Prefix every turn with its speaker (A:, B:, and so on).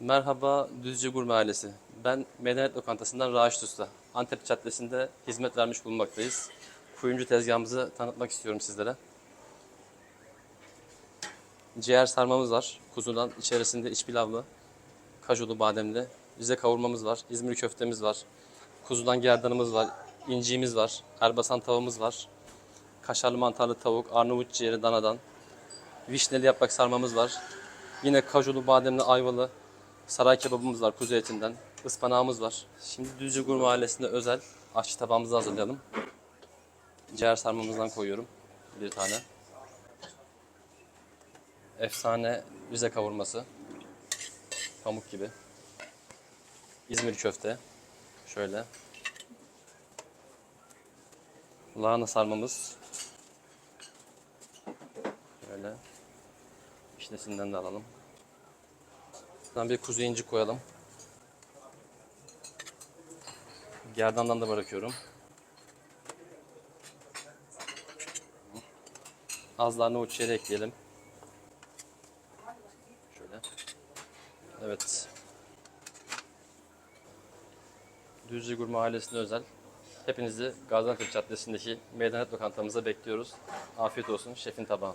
A: Merhaba Düzce Gurme ailesi. Ben Medeniyet Lokantası'ndan Raşit Usta. Antep Caddesi'nde hizmet vermiş bulunmaktayız. Kuyumcu tezgahımızı tanıtmak istiyorum sizlere. Ciğer sarmamız var. Kuzudan içerisinde iç pilavlı, kajulu bademli. Bize kavurmamız var. İzmir köftemiz var. Kuzudan gerdanımız var. inciğimiz var. Erbasan tavamız var. Kaşarlı mantarlı tavuk, Arnavut ciğeri danadan. Vişneli yaprak sarmamız var. Yine kajulu, bademli, ayvalı saray kebabımız var kuzu etinden. Ispanağımız var. Şimdi Düzce Gurme ailesinde özel aşçı tabağımızı hazırlayalım. Ciğer sarmamızdan koyuyorum bir tane. Efsane Rize kavurması. Pamuk gibi. İzmir köfte. Şöyle. Lahana sarmamız. Şöyle. İşlesinden de alalım. Buradan bir kuzu incik koyalım. Gerdandan da bırakıyorum. Az daha nohut çiğeri ekleyelim. Şöyle. Evet. Düzce Gurme ailesine özel. Hepinizi Gaziantep Caddesi'ndeki Meydanet Lokantamıza bekliyoruz. Afiyet olsun şefin tabağı.